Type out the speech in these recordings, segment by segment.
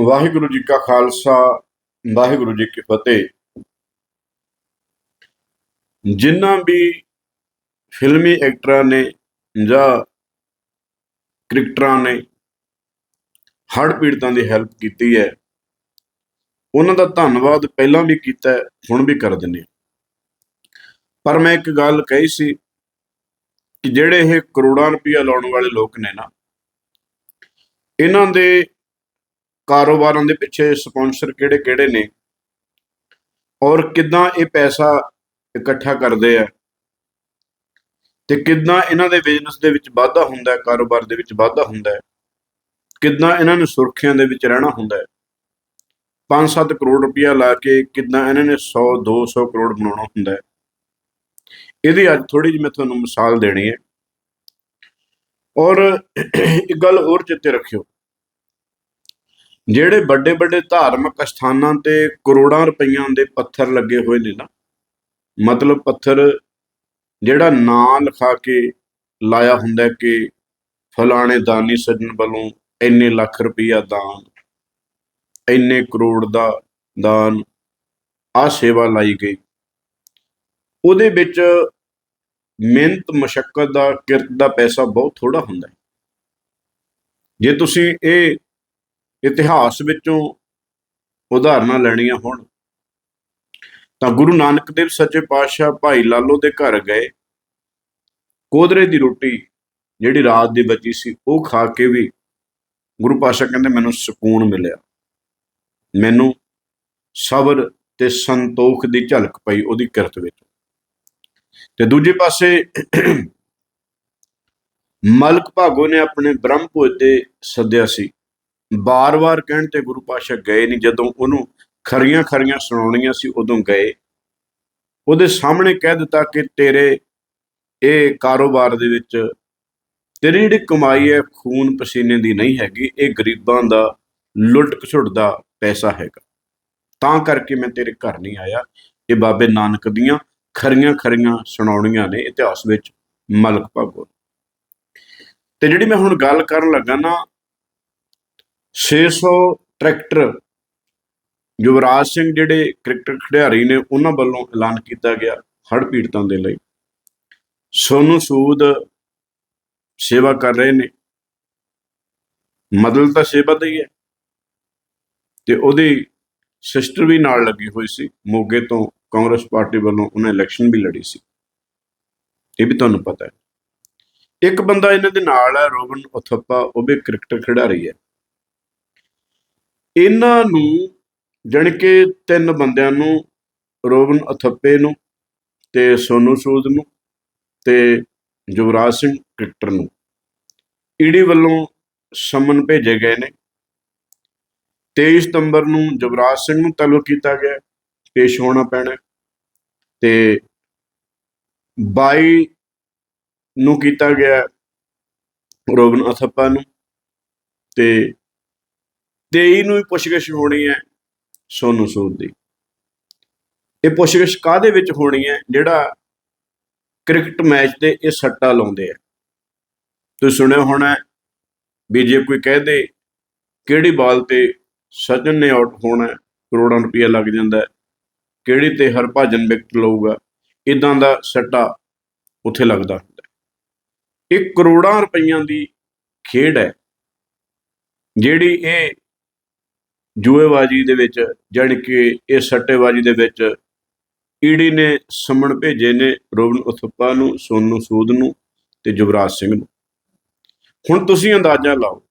ਵਾਹਿਗੁਰੂ ਜੀ ਕਾ ਖਾਲਸਾ ਵਾਹਿਗੁਰੂ ਜੀ ਕੀ ਫਤਿਹ। ਜਿਨ੍ਹਾਂ ਵੀ ਫਿਲਮੀ ਐਕਟਰਾਂ ਨੇ ਜਾਂ ਕ੍ਰਿਕਟਰਾਂ ਨੇ ਹੜ੍ਹ ਪੀੜਤਾਂ ਦੀ ਹੈਲਪ ਕੀਤੀ ਹੈ ਉਹਨਾਂ ਦਾ ਧੰਨਵਾਦ ਪਹਿਲਾਂ ਵੀ ਕੀਤਾ ਹੈ, ਹੁਣ ਵੀ ਕਰ ਦਿੰਦੇ ਪਰ ਮੈਂ ਇੱਕ ਗੱਲ ਕਹੀ ਸੀ ਕਿ ਜਿਹੜੇ ਇਹ ਕਰੋੜਾਂ ਰੁਪਈਆ ਲਾਉਣ ਵਾਲੇ ਲੋਕ ਨੇ ਨਾ ਇਹਨਾਂ ਦੇ ਕਾਰੋਬਾਰਾਂ ਦੇ ਪਿੱਛੇ ਸਪਾਂਸਰ ਕਿਹੜੇ-ਕਿਹੜੇ ਨੇ? ਔਰ ਕਿੱਦਾਂ ਇਹ ਪੈਸਾ ਇਕੱਠਾ ਕਰਦੇ ਆ? ਤੇ ਕਿੱਦਾਂ ਇਹਨਾਂ ਦੇ ਬਿਜ਼ਨਸ ਦੇ ਵਿੱਚ ਵਾਧਾ ਹੁੰਦਾ ਹੈ, ਕਾਰੋਬਾਰ ਦੇ ਵਿੱਚ ਵਾਧਾ ਹੁੰਦਾ ਹੈ? ਕਿੱਦਾਂ ਇਹਨਾਂ ਨੂੰ ਸੁਰੱਖਿਆ ਦੇ ਵਿੱਚ ਰਹਿਣਾ ਹੁੰਦਾ ਹੈ? 5-7 ਕਰੋੜ ਰੁਪਇਆ ਲਾ ਕੇ ਕਿੱਦਾਂ ਇਹਨਾਂ ਨੇ 100 200 ਕਰੋੜ ਬਣਾਉਣਾ ਹੁੰਦਾ ਹੈ? ਇਹਦੀ ਅੱਜ ਥੋੜੀ ਜਿਹੀ ਮੈਂ ਤੁਹਾਨੂੰ ਮਿਸਾਲ ਦੇਣੀ ਹੈ। ਔਰ ਇੱਕ ਗੱਲ ਹੋਰ ਚਿੱਤੇ ਰੱਖਿਓ। ਜਿਹੜੇ ਵੱਡੇ ਵੱਡੇ ਧਾਰਮਿਕ ਸਥਾਨਾਂ ਤੇ ਕਰੋੜਾਂ ਰੁਪਈਆਂ ਦੇ ਪੱਥਰ ਲੱਗੇ ਹੋਏ ਨੇ ਨਾ, ਮਤਲਬ ਪੱਥਰ ਜਿਹੜਾ ਨਾਂ ਲਿਖਾ ਕੇ ਲਾਇਆ ਹੁੰਦਾ ਕਿ ਫਲਾਣੇ ਦਾਨੀ ਸੱਜਣ ਵੱਲੋਂ ਇੰਨੇ ਲੱਖ ਰੁਪਈਆ ਦਾਨ, ਇੰਨੇ ਕਰੋੜ ਦਾ ਦਾਨ ਆ ਸੇਵਾ ਲਾਈ ਗਈ। ਉਹਦੇ ਵਿੱਚ ਮਿਹਨਤ ਮਸ਼ੱਕਤ ਦਾ ਕਿਰਤ ਦਾ ਪੈਸਾ ਬਹੁਤ ਥੋੜਾ ਹੁੰਦਾ ਹੈ। ਜੇ ਤੁਸੀਂ ਇਹ ਇਤਿਹਾਸ ਵਿੱਚੋਂ ਉਦਾਹਰਨਾਂ ਲੈਣੀਆਂ ਹੋਣ। ਤਾਂ ਗੁਰੂ ਨਾਨਕ ਦੇਵ ਸੱਚੇ ਪਾਤਸ਼ਾਹ ਭਾਈ ਲਾਲੋ ਦੇ ਘਰ ਗਏ। ਕੋਦਰੇ ਦੀ ਰੋਟੀ ਜਿਹੜੀ ਰਾਤ ਦੀ ਬਚੀ ਸੀ, ਉਹ ਖਾ ਕੇ ਵੀ ਗੁਰੂ ਪਾਤਸ਼ਾਹ ਕਹਿੰਦੇ, ਮੈਨੂੰ ਸਕੂਨ ਮਿਲਿਆ। ਮੈਨੂੰ ਸਬਰ ਤੇ ਸੰਤੋਖ ਦੀ ਝਲਕ ਪਈ ਉਹਦੀ ਕਿਰਤ ਵਿੱਚ। ਤੇ ਦੂਜੇ ਪਾਸੇ ਮਲਕ ਭਾਗੋ ਨੇ ਆਪਣੇ ਬ੍ਰਹਮ ਦੇ ਸੱਦਿਆ ਸੀ। ਬਾਰ-ਬਾਰ ਕਹਿਣ ਤੇ ਗੁਰੂ ਪਾਤਸ਼ਾਹ ਗਏ ਨਹੀਂ। ਜਦੋਂ ਉਹਨੂੰ ਖਰੀਆਂ ਖਰੀਆਂ ਸੁਣਾਉਣੀਆਂ ਸੀ, ਉਦੋਂ ਗਏ। ਉਹਦੇ ਸਾਹਮਣੇ ਕਹਿ ਦਿੱਤਾ ਕਿ ਤੇਰੇ ਇਹ ਕਾਰੋਬਾਰ ਦੇ ਵਿੱਚ ਤੇਰੀ ਜਿਹੜੀ ਕਮਾਈ ਹੈ, ਖੂਨ ਪਸੀਨੇ ਦੀ ਨਹੀਂ ਹੈਗੀ। ਇਹ ਗਰੀਬਾਂ ਦਾ ਲੁੱਟ ਖਸੁੱਟ ਦਾ ਪੈਸਾ ਹੈਗਾ। ਤਾਂ ਕਰਕੇ ਮੈਂ ਤੇਰੇ ਘਰ ਨਹੀਂ ਆਇਆ। ਇਹ ਬਾਬੇ ਨਾਨਕ ਦੀਆਂ ਖਰੀਆਂ ਖਰੀਆਂ ਸੁਣਾਉਣੀਆਂ ਨੇ, ਇਤਿਹਾਸ ਵਿੱਚ ਮਲਕ ਭਾਗੋ। ਤੇ ਜਿਹੜੀ ਮੈਂ ਹੁਣ ਗੱਲ ਕਰਨ ਲੱਗਾ ਨਾ 600 ਟਰੈਕਟਰ ਯੁਵਰਾਜ ਸਿੰਘ ਜਿਹੜੇ ਕ੍ਰਿਕਟ ਖਿਡਾਰੀ ਨੇ, ਉਹਨਾਂ ਵੱਲੋਂ ਐਲਾਨ ਕੀਤਾ ਗਿਆ ਹੜ੍ਹ ਪੀੜਤਾਂ ਦੇ ਲਈ। ਸੋਨੂ ਸੂਦ ਸੇਵਾ ਕਰ ਰਹੇ ਨੇ। ਮਦਦ ਤਾਂ ਸੇਵਾ ਦਾ ਹੀ ਹੈ। ਤੇ ਉਹਦੀ ਸਿਸਟਰ ਵੀ ਨਾਲ ਲੱਗੀ ਹੋਈ ਸੀ। ਮੋਗੇ ਤੋਂ ਕਾਂਗਰਸ ਪਾਰਟੀ ਵੱਲੋਂ ਉਹਨੇ ਇਲੈਕਸ਼ਨ ਵੀ ਲੜੀ ਸੀ। ਇਹ ਵੀ ਤੁਹਾਨੂੰ ਪਤਾ ਹੈ। ਇੱਕ ਬੰਦਾ ਇਹਨਾਂ ਦੇ ਨਾਲ ਹੈ, ਰੋਬਨ ਉਥੱਪਾ, ਉਹ ਵੀ ਕ੍ਰਿਕਟਰ ਖਿਡਾਰੀ ਹੈ। ਇਹਨਾਂ ਨੂੰ ਜਾਣੀ ਕਿ ਤਿੰਨ ਬੰਦਿਆਂ ਨੂੰ ਰੋਬਨ ਅਥੱਪੇ ਨੂੰ ਤੇ ਸੋਨੂ ਸੂਦ ਨੂੰ ਤੇ ਯੁਵਰਾਜ ਸਿੰਘ ਕ੍ਰਿਕਟਰ ਨੂੰ। ਈਡੀ ਵੱਲੋਂ ਸਮਨ ਭੇਜੇ ਗਏ ਨੇ। 23 ਸਤੰਬਰ ਨੂੰ ਯੁਵਰਾਜ ਸਿੰਘ ਨੂੰ ਤਲਬ ਕੀਤਾ ਗਿਆ, ਪੇਸ਼ ਹੋਣਾ ਪੈਣਾ। ਤੇ 22 ਨੂੰ ਕੀਤਾ ਗਿਆ ਰੋਬਨ ਅਥੱਪਾ ਨੂੰ ਤੇ 23 ਨੂੰ ਹੀ ਪੁੱਛਗਿੱਛ ਹੋਣੀ ਹੈ, ਸੋਨੂ ਸੂਦ ਦੀ। ਇਹ ਪੁੱਛਗਿੱਛ ਕਾਦੇ ਵਿੱਚ ਹੋਣੀ ਹੈ, ਜਿਹੜਾ ਕ੍ਰਿਕਟ ਮੈਚ ਤੇ ਇਹ ਸੱਟਾ ਲਾਉਂਦੇ ਆ? ਤੁਸੀਂ ਸੁਣਿਆ ਹੋਣਾ ਵੀ ਜੇ ਕੋਈ ਕਹਿ ਦੇ ਕਿਹੜੀ ਬਾਲ ਤੇ ਸਚਨ ਨੇ ਆਊਟ ਹੋਣਾ ਕਰੋੜਾਂ ਰੁਪਏ ਲੱਗ ਜਾਂਦਾ ਕਿਹੜੀ ਤੇ ਹਰਭਜਨ ਵਿਕਟ ਲਊਗਾ ਇਦਾਂ ਦਾ ਸੱਟਾ ਉੱਥੇ ਲੱਗਦਾ ਹੁੰਦਾ ਇਹ ਕਰੋੜਾਂ ਰੁਪਈਆਂ ਦੀ ਖੇਡ ਹੈ, ਜਿਹੜੀ ਇਹ ਜੂਏਬਾਜੀ ਦੇ ਵਿੱਚ, ਜਾਣੀ ਕਿ ਇਹ ਸੱਟੇਬਾਜੀ ਦੇ ਵਿੱਚ ਈਡੀ ਨੇ ਸਮਣ ਭੇਜੇ ਨੇ ਰੋਬਨ ਉਥੱਪਾ ਨੂੰ, ਸੋਨੂ ਸੂਦ ਨੂੰ ਤੇ ਯੁਵਰਾਜ ਸਿੰਘ ਨੂੰ। ਹੁਣ ਤੁਸੀਂ ਅੰਦਾਜ਼ਾ ਲਾਓ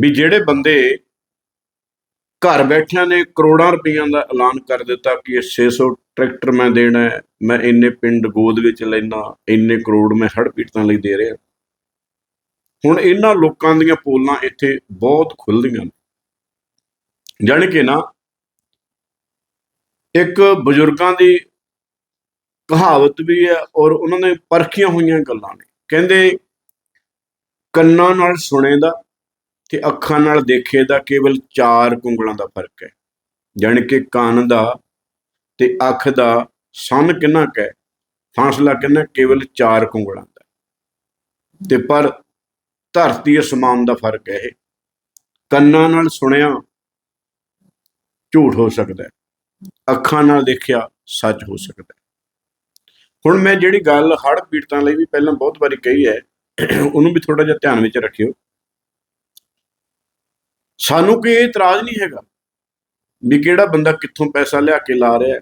ਵੀ ਜਿਹੜੇ ਬੰਦੇ ਘਰ ਬੈਠਿਆਂ ਨੇ ਕਰੋੜਾਂ ਰੁਪਈਆਂ ਦਾ ਐਲਾਨ ਕਰ ਦਿੱਤਾ ਕਿ ਇਹ 600 ਟਰੈਕਟਰ ਮੈਂ ਦੇਣਾ ਹੈ, ਮੈਂ ਇੰਨੇ ਪਿੰਡ ਗੋਦ ਵਿੱਚ ਲੈਣਾ ਇੰਨੇ ਕਰੋੜ ਮੈਂ ਹੜ੍ਹ ਪੀੜਤਾਂ ਲਈ ਦੇ ਰਿਹਾ। ਹੁਣ ਇਹਨਾਂ ਲੋਕਾਂ ਦੀਆਂ ਪੋਲਾਂ ਇੱਥੇ ਬਹੁਤ ਖੁੱਲਦੀਆਂ ਨੇ। ਜਾਣੀ ਕਿ ਨਾ ਇੱਕ ਬਜ਼ੁਰਗਾਂ ਦੀ ਕਹਾਵਤ ਵੀ ਹੈ ਔਰ ਉਹਨਾਂ ਨੇ ਪਰਖੀਆਂ ਹੋਈਆਂ ਗੱਲਾਂ ਨੇ। ਕਹਿੰਦੇ, ਕੰਨਾਂ ਨਾਲ ਸੁਣੇ ਦਾ ਤੇ ਅੱਖਾਂ ਨਾਲ ਦੇਖੇ ਦਾ ਕੇਵਲ ਚਾਰ ਕੁੰਗਲਾਂ ਦਾ ਫ਼ਰਕ ਹੈ। ਜਾਣੀ ਕਿ ਕੰਨ ਦਾ ਤੇ ਅੱਖ ਦਾ ਸੰਨ ਕਿੰਨਾ ਕੁ ਫਾਸਲਾ ਕਿੰਨਾ ਕੇਵਲ ਚਾਰ ਕੁੰਗਲਾਂ ਦਾ। ਤੇ ਪਰ ਧਰਤੀ ਅਸਮਾਨ ਦਾ ਫ਼ਰਕ ਹੈ ਇਹ। ਕੰਨਾਂ ਨਾਲ ਸੁਣਿਆ ਝੂਠ ਹੋ ਸਕਦਾ ਅੱਖਾਂ ਨਾਲ ਦੇਖਿਆ ਸੱਚ ਹੋ ਸਕਦਾ ਹੁਣ ਮੈਂ ਜਿਹੜੀ ਗੱਲ ਹੜ੍ਹ ਪੀੜਤਾਂ ਲਈ ਵੀ ਪਹਿਲਾਂ ਬਹੁਤ ਵਾਰੀ ਕਹੀ ਹੈ, ਉਹਨੂੰ ਵੀ ਥੋੜਾ ਜਿਹਾ ਧਿਆਨ ਵਿੱਚ ਰੱਖਿਓ। ਸਾਨੂੰ ਕੋਈ ਇਤਰਾਜ਼ ਨਹੀਂ ਹੈਗਾ ਵੀ ਕਿਹੜਾ ਬੰਦਾ ਕਿੱਥੋਂ ਪੈਸਾ ਲਿਆ ਕੇ ਲਾ ਰਿਹਾ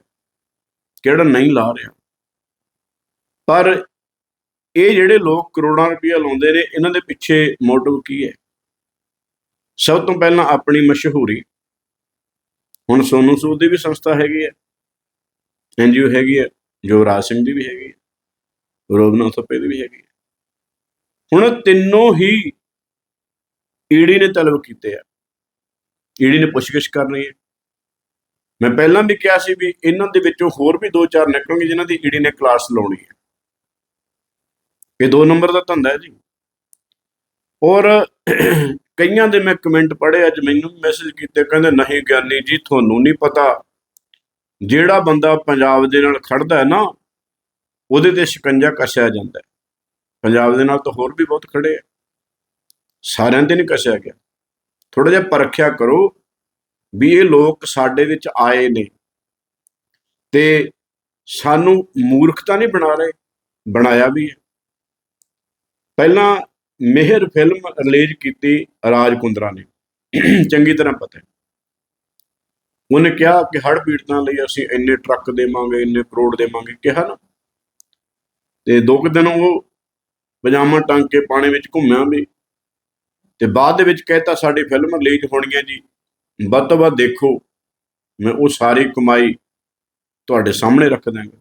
ਕਿਹੜਾ ਨਹੀਂ ਲਾ ਰਿਹਾ। ਪਰ ਇਹ ਜਿਹੜੇ ਲੋਕ ਕਰੋੜਾਂ ਰੁਪਇਆ ਲਾਉਂਦੇ ਨੇ, ਇਹਨਾਂ ਦੇ ਪਿੱਛੇ ਮੋਟਿਵ ਕੀ ਹੈ? ਸਭ ਤੋਂ ਪਹਿਲਾਂ ਆਪਣੀ ਮਸ਼ਹੂਰੀ ਹੁਣ ਸੋਨੂ ਸੂਦ ਦੀ ਵੀ ਸੰਸਥਾ ਹੈਗੀ ਹੈ ਐਨਜੀਓ ਹੈਗੀ ਹੈ ਯੁਵਰਾਜ ਸਿੰਘ ਦੀ ਵੀ ਹੈਗੀ ਹੈ, ਰੋਬਨਾ ਥੱਪੇ ਦੀ ਵੀ ਹੈਗੀ ਹੈ। ਹੁਣ ਤਿੰਨੋਂ ਹੀ ਈਡੀ ਨੇ ਤਲਬ ਕੀਤੇ ਆ। ਈਡੀ ਨੇ ਪੁੱਛਗਿੱਛ ਕਰਨੀ ਹੈ। ਮੈਂ ਪਹਿਲਾਂ ਵੀ ਕਿਹਾ ਸੀ ਵੀ ਇਹਨਾਂ ਦੇ ਵਿੱਚੋਂ ਹੋਰ ਵੀ ਦੋ ਚਾਰ ਨਿਕਲਣਗੇ ਜਿਨ੍ਹਾਂ ਦੀ ਈਡੀ ਨੇ ਕਲਾਸ ਲਾਉਣੀ ਹੈ। ਇਹ ਦੋ ਨੰਬਰ ਦਾ ਧੰਦਾ ਹੈ ਜੀ। ਔਰ ਕਈਆਂ ਦੇ ਮੈਂ ਕਮੈਂਟ ਪੜ੍ਹੇ, ਅੱਜ ਮੈਨੂੰ ਮੈਸੇਜ ਕੀਤੇ, ਕਹਿੰਦੇ ਨਹੀਂ ਗਿਆਨੀ ਜੀ, ਤੁਹਾਨੂੰ ਨਹੀਂ ਪਤਾ। ਜਿਹੜਾ ਬੰਦਾ ਪੰਜਾਬ ਦੇ ਨਾਲ ਖੜਦਾ ਹੈ ਨਾ, ਉਹਦੇ ਤੇ ਸ਼ਿਕੰਜਾ ਕੱਸਿਆ ਜਾਂਦਾ ਹੈ। ਪੰਜਾਬ ਦੇ ਨਾਲ ਤਾਂ ਹੋਰ ਵੀ ਬਹੁਤ ਖੜੇ ਆ। ਸਾਰਿਆਂ ਤੇ ਨਹੀਂ ਕੱਸਿਆ ਗਿਆ। ਥੋੜਾ ਜਿਹਾ ਪਰਖਿਆ ਕਰੋ ਵੀ ਇਹ ਲੋਕ ਸਾਡੇ ਵਿੱਚ ਆਏ ਨੇ। ਤੇ ਸਾਨੂੰ ਮੂਰਖਤਾ ਨਹੀਂ ਬਣਾ ਰਹੇ, ਬਣਾਇਆ ਵੀ ਹੈ। ਪਹਿਲਾਂ ਮਿਹਰ ਫਿਲਮ ਰਿਲੀਜ਼ ਕੀਤੀ ਰਾਜ ਕੁੰਦਰਾ ਨੇ। ਚੰਗੀ ਤਰ੍ਹਾਂ ਪਤਾ ਹੈ। ਉਹਨੇ ਕਿਹਾ ਕਿ ਹੜ੍ਹ ਪੀੜਤਾਂ ਲਈ ਅਸੀਂ ਇੰਨੇ ਟਰੱਕ ਦੇਵਾਂਗੇ, ਇੰਨੇ ਕਰੋੜ ਦੇਵਾਂਗੇ, ਕਿਹਾ ਨਾ। ਤੇ ਦੋ ਕੁ ਦਿਨ ਉਹ ਪਜਾਮਾ ਟੰਗ ਕੇ ਪਾਣੀ ਵਿੱਚ ਘੁੰਮਿਆ ਵੀ। ਤੇ ਬਾਅਦ ਦੇ ਵਿੱਚ ਕਹਿਤਾ, ਸਾਡੀ ਫਿਲਮ ਰਿਲੀਜ਼ ਹੋਣੀ ਹੈ ਜੀ। ਵੱਧ ਤੋਂ ਵੱਧ ਦੇਖੋ। ਮੈਂ ਉਹ ਸਾਰੀ ਕਮਾਈ ਤੁਹਾਡੇ ਸਾਹਮਣੇ ਰੱਖ ਦਾਂਗਾ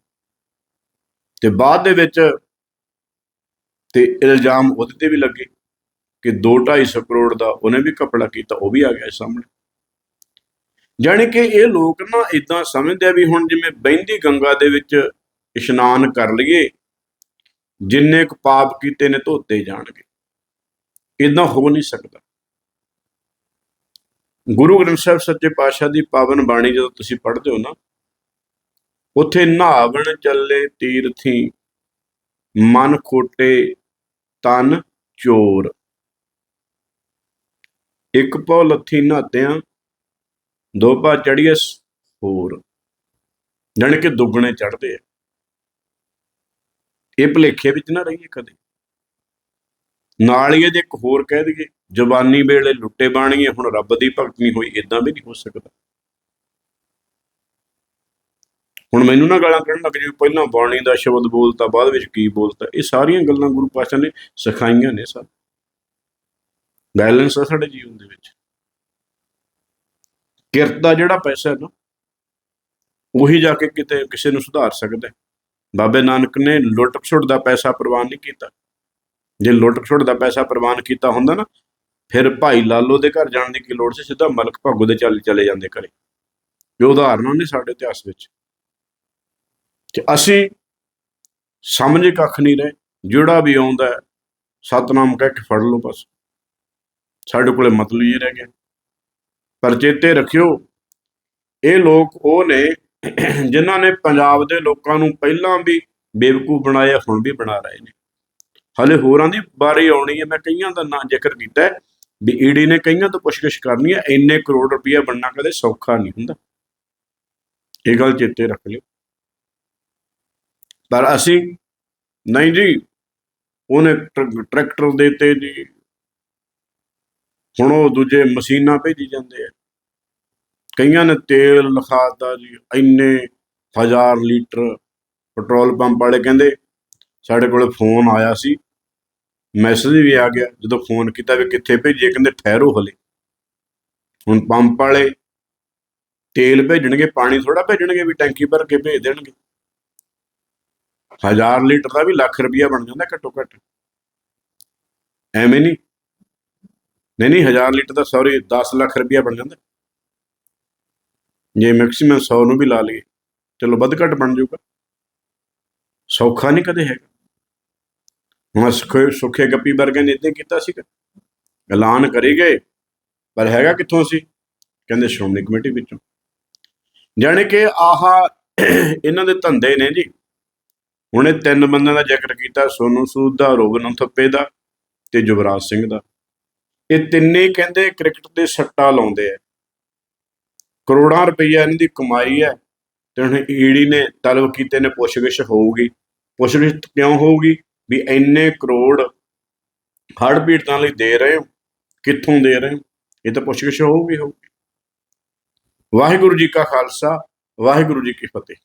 ਤੇ ਬਾਅਦ ਦੇ ਵਿੱਚ ਤੇ ਇਲਜ਼ਾਮ ਉਹਦੇ ਤੇ ਵੀ ਲੱਗੇ ਕਿ 2-250 ਕਰੋੜ ਦਾ ਉਹਨੇ ਵੀ ਕਪੜਾ ਕੀਤਾ, ਉਹ ਵੀ ਆ ਗਿਆ ਸਾਹਮਣੇ। ਜਾਣੀ ਕਿ ਇਹ ਲੋਕ ਨਾ ਇਦਾਂ ਸਮਝਦੇ ਆ ਵੀ ਹੁਣ ਜਿਵੇਂ ਬਹਿੰਦੀ ਗੰਗਾ ਦੇ ਵਿੱਚ ਇਸ਼ਨਾਨ ਕਰ ਲਈਏ, ਜਿੰਨੇ ਕੁ ਪਾਪ ਕੀਤੇ ਨੇ ਧੋਤੇ ਜਾਣਗੇ। ਇਦਾਂ ਹੋ ਨਹੀਂ ਸਕਦਾ। ਗੁਰੂ ਗ੍ਰੰਥ ਸਾਹਿਬ ਸੱਚੇ ਪਾਤਸ਼ਾਹ ਦੀ ਪਾਵਨ ਬਾਣੀ ਜਦੋਂ ਤੁਸੀਂ ਪੜ੍ਹਦੇ ਹੋ ਨਾ, ਉੱਥੇ ਨਹਾਵਣ ਚੱਲੇ ਤੀਰਥੀ, ਮਨ ਖੋਟੇ ਤਨ ਚੋਰ। ਇੱਕ ਪਉ ਲੱਥੀ ਨਹਾਤਿਆਂ, ਦੋ ਪਾ ਚੜੀਏ ਹੋਰ ਜਾਣੀ ਕਿ ਦੁੱਗਣੇ ਚੜਦੇ ਆ। ਇਹ ਭਲੇਖੇ ਵਿੱਚ ਨਾ ਰਹੀਏ ਕਦੇ। ਨਾਲ ਹੀ ਇਹਦੇ ਇੱਕ ਹੋਰ ਕਹਿ ਦਈਏ ਜਵਾਨੀ ਵੇਲੇ ਲੁੱਟੇ ਬਾਣੀਏ, ਹੁਣ ਰੱਬ ਦੀ ਭਗਤ ਨਹੀਂ ਹੋਈ ਇਦਾਂ ਵੀ ਨਹੀਂ ਹੋ ਸਕਦਾ। ਹੁਣ ਮੈਨੂੰ ਨਾ ਗਾਲਾਂ ਕੱਢਣ ਲੱਗ ਜੀ, ਪਹਿਲਾਂ ਬਾਣੀ ਦਾ ਸ਼ਬਦ ਬੋਲਤਾ, ਬਾਅਦ ਵਿੱਚ ਕੀ ਬੋਲਤਾ, ਇਹ ਸਾਰੀਆਂ ਗੱਲਾਂ ਗੁਰੂ ਪਾਤਸ਼ਾਹ ਨੇ ਸਿਖਾਈਆਂ ਨੇ ਸਭ ਬੈਲੈਂਸ ਆ ਸਾਡੇ ਜੀਵਨ ਦੇ ਵਿੱਚ। ਕਿਰਤ ਦਾ ਜਿਹੜਾ ਪੈਸਾ ਹੈ ਨਾ, ਉਹੀ ਜਾ ਕੇ ਕਿਤੇ ਕਿਸੇ ਨੂੰ ਸੁਧਾਰ ਸਕਦਾ ਹੈ। ਬਾਬੇ ਨਾਨਕ ਨੇ ਲੁੱਟ ਖਸੁੱਟ ਦਾ ਪੈਸਾ ਪ੍ਰਵਾਨ ਨਹੀਂ ਕੀਤਾ। ਜੇ ਲੁੱਟ ਖਸੁੱਟ ਦਾ ਪੈਸਾ ਪ੍ਰਵਾਨ ਕੀਤਾ ਹੁੰਦਾ ਨਾ, ਫਿਰ ਭਾਈ ਲਾਲੋ ਦੇ ਘਰ ਜਾਣ ਦੀ ਕੀ ਲੋੜ ਸੀ? ਸਿੱਧਾ ਮਲਕ ਭਾਗੋ ਦੇ ਚੱਲ ਚਲੇ ਜਾਂਦੇ ਘਰੇ। ਇਹ ਉਦਾਹਰਨਾਂ ਨੇ ਸਾਡੇ ਇਤਿਹਾਸ ਵਿੱਚ। ਤੇ ਅਸੀਂ ਸਮਝ ਕੱਖ ਨਹੀਂ ਰਹੇ। ਜਿਹੜਾ ਵੀ ਆਉਂਦਾ ਸਤਨਾਮ ਕਹਿ ਕੇ ਫੜ ਲਓ ਬਸ। ਸਾਡੇ ਕੋਲੇ ਮਤਲਬ ਹੀ ਰਹਿ ਗਿਆ। ਪਰ ਚੇਤੇ ਰੱਖਿਓ, ਇਹ ਲੋਕ ਉਹ ਨੇ ਜਿਨ੍ਹਾਂ ਨੇ ਪੰਜਾਬ ਦੇ ਲੋਕਾਂ ਨੂੰ ਪਹਿਲਾਂ ਵੀ ਬੇਵਕੂਫ ਬਣਾਇਆ ਹੁਣ ਵੀ ਬਣਾ ਰਹੇ ਨੇ। ਹਲੇ ਹੋਰਾਂ ਦੀ ਬਾਰੀ ਆਉਣੀ ਹੈ। ਮੈਂ ਕਈਆਂ ਦਾ ਨਾਂ ਜ਼ਿਕਰ ਕੀਤਾ ਹੈ ਵੀ ਈਡੀ ਨੇ ਕਈਆਂ ਤੋਂ ਪੁੱਛਗਿੱਛ ਕਰਨੀ ਹੈ। ਇੰਨੇ ਕਰੋੜ ਰੁਪਇਆ ਬਣਨਾ ਕਦੇ ਸੌਖਾ ਨਹੀਂ ਹੁੰਦਾ। ਇਹ ਗੱਲ ਚੇਤੇ ਰੱਖ ਲਿਓ। ਪਰ ਅਸੀਂ ਨਹੀਂ ਜੀ, ਉਹਨੇ ਟਰ- ਟਰੈਕਟਰ ਦੇਤੇ ਜੀ, ਹੁਣ ਉਹ ਦੂਜੇ ਮਸ਼ੀਨਾਂ ਭੇਜੀ ਜਾਂਦੇ ਆ। ਕਈਆਂ ਨੇ ਤੇਲ ਲਿਖਾਤਾ ਜੀ, ਇੰਨੇ ਹਜ਼ਾਰ ਲੀਟਰ ਪੈਟਰੋਲ ਪੰਪ ਵਾਲੇ ਕਹਿੰਦੇ, ਸਾਡੇ ਕੋਲ ਫੋਨ ਆਇਆ ਸੀ, ਮੈਸੇਜ ਵੀ ਆ ਗਿਆ, ਜਦੋਂ ਫੋਨ ਕੀਤਾ ਵੀ ਕਿੱਥੇ ਭੇਜੀਏ, ਕਹਿੰਦੇ ਠਹਿਰੋ ਹਲੇ। ਹੁਣ ਪੰਪ ਵਾਲੇ ਤੇਲ ਭੇਜਣਗੇ, ਪਾਣੀ ਥੋੜਾ ਭੇਜਣਗੇ ਵੀ ਟੈਂਕੀ ਭਰ ਕੇ ਭੇਜ ਦੇਣਗੇ। ਹਜ਼ਾਰ ਲੀਟਰ ਦਾ ਵੀ ਲੱਖ ਰੁਪਇਆ ਬਣ ਜਾਂਦਾ ਘੱਟੋ ਘੱਟ ਐਵੇਂ ਨਹੀਂ। ਨਹੀਂ ਨਹੀਂ, ਹਜ਼ਾਰ ਲੀਟਰ ਦਾ ਸੌਰੀ 10 ਲੱਖ ਰੁਪਇਆ ਬਣ ਜਾਂਦਾ। ਜੇ ਮੈਕਸਿਮਮ 100 ਨੂੰ ਵੀ ਲਾ ਲਈਏ, ਚਲੋ ਵੱਧ ਘੱਟ ਬਣ ਜਾਊਗਾ। ਸੌਖਾ ਨਹੀਂ ਕਦੇ ਹੈਗਾ। ਹੁਣ ਸੁਖੇ ਸੁਖੇ ਗੱਪੀ ਵਰਗੇ ਨੇ ਇਦਾਂ ਕੀਤਾ ਸੀਗਾ। ਐਲਾਨ ਕਰੀ ਗਏ, ਪਰ ਹੈਗਾ ਕਿੱਥੋਂ ਸੀ? ਕਹਿੰਦੇ ਸ਼੍ਰੋਮਣੀ ਕਮੇਟੀ ਵਿੱਚੋਂ। ਜਾਣੀ ਕਿ ਆਹਾ ਇਹਨਾਂ ਦੇ ਧੰਦੇ ਨੇ ਜੀ ਹੁਣੇ ਤਿੰਨ ਬੰਦਿਆਂ ਦਾ ਜ਼ਿਕਰ ਕੀਤਾ, ਸੋਨੂ ਸੂਦ ਦਾ ਰੋਗਨ ਥੱਪੇ ਦਾ ਤੇ ਯੁਵਰਾਜ ਸਿੰਘ ਦਾ। ਇਹ ਤਿੰਨੇ ਕਹਿੰਦੇ ਕ੍ਰਿਕਟ ਦੇ ਸੱਟਾ ਲਾਉਂਦੇ ਆ। ਕਰੋੜਾਂ ਰੁਪਈਆ ਇਹਨਾਂ ਦੀ ਕਮਾਈ ਹੈ ਤੇ ਹੁਣ ਈਡੀ ਨੇ ਤਲਬ ਕੀਤੇ ਨੇ, ਪੁੱਛਗਿੱਛ ਹੋਊਗੀ। ਪੁੱਛਗਿੱਛ ਕਿਉਂ ਹੋਊਗੀ? ਵੀ ਇੰਨੇ ਕਰੋੜ ਹੜ੍ਹ ਪੀੜਤਾਂ ਲਈ ਦੇ ਰਹੇ ਹੋ, ਕਿੱਥੋਂ ਦੇ ਰਹੇ ਹੋ? ਇਹ ਤਾਂ ਪੁੱਛਗਿੱਛ ਹੋਊਗੀ ਹੋਊਗੀ। ਵਾਹਿਗੁਰੂ ਜੀ ਕਾ ਖਾਲਸਾ, ਵਾਹਿਗੁਰੂ ਜੀ ਕੀ ਫਤਿਹ।